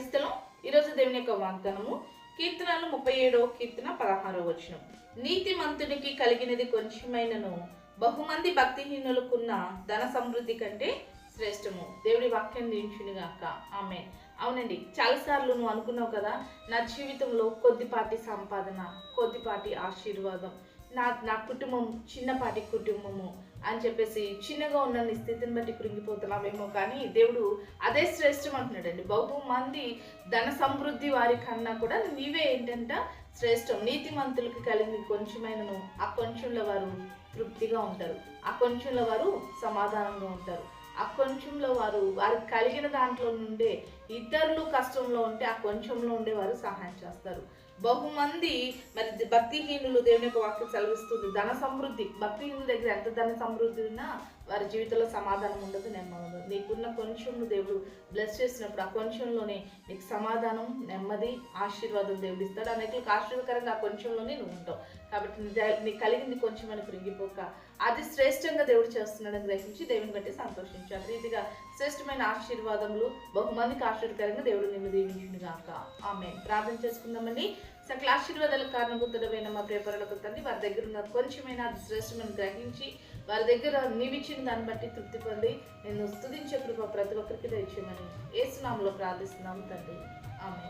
క్రైస్తలం. ఈరోజు దేవుని యొక్క వాగ్దానము కీర్తనలు ముప్పై ఏడో కీర్తన పదహారో వచనం. నీతి మంతునికి కలిగినది కొంచెమైనను. బహుమంది భక్తిహీనులకున్న ధన సమృద్ధి కంటే శ్రేష్టము. దేవుడి వాక్యం దించునుగాక ఆమె అవునండి చాలాసార్లు నువ్వు అనుకున్నావు కదా నా జీవితంలో కొద్దిపాటి సంపాదన కొద్దిపాటి ఆశీర్వాదం. నా నా కుటుంబం చిన్నపాటి కుటుంబము అని చెప్పేసి చిన్నగా ఉన్న నీ స్థితిని బట్టి కృంగిపోతున్నామేమో కానీ దేవుడు అదే శ్రేష్టం అంటున్నాడండి. బహుమంది ధన సమృద్ధి వారి కన్నా కూడా నీవే ఏంటంట శ్రేష్టం. నీతిమంతులకి కలిగింది కొంచెమైనను ఆ కొంచెంలో వారు తృప్తిగా ఉంటారు. ఆ కొంచెంలో వారు సమాధానంగా ఉంటారు. ఆ కొంచెంలో వారు వారికి కలిగిన దాంట్లో నుండే ఇతరులు కష్టంలో ఉంటే ఆ కొంచెంలో ఉండే వారు సహాయం చేస్తారు. బహుమంది మరి భక్తిహీనులు దేవుని యొక్క వాక్యం సెలవిస్తుంది. ధన సమృద్ధి. భక్తిహీనుల దగ్గర ఎంత ధన సమృద్ధి ఉన్నా వారి జీవితంలో సమాధానం ఉండదు నెమ్మది. నీకున్న కొంచెంను దేవుడు బ్లెస్ చేసినప్పుడు ఆ కొంచెంలోనే నీకు సమాధానం నెమ్మది ఆశీర్వాదం దేవుడు ఇస్తాడు. అనేకులకు ఆశీర్వకరంగా ఆ కొంచెంలోనే నువ్వు ఉంటావు. కాబట్టి నీ నీకు కలిగింది కొంచెం అని కృంగిపోక అది శ్రేష్టంగా దేవుడు చేస్తున్నాడని గ్రహించి దేవుని బట్టి సంతోషించు అదే రీతిగా శ్రేష్టమైన ఆశీర్వాదములు బహుమందికి ఆశీర్వకరంగా దేవుడు నిన్ను దీవించింది గాక ఆమె ప్రార్థన చేసుకుందామండి. సకల ఆశీర్వాదాలకు కారణభూతుడమైన మా ప్రేపరులకు తండ్రి వారి దగ్గర ఉన్న కొంచెమైనా అది శ్రేష్టమని గ్రహించి వారి దగ్గర నీవిచ్చిన దాన్ని బట్టి తృప్తి పొంది నేను స్థుతించే కృప ప్రతి ఒక్కరికి దయచేయమని ఏసునామలో ప్రార్థిస్తున్నాము తండ్రి. ఆమె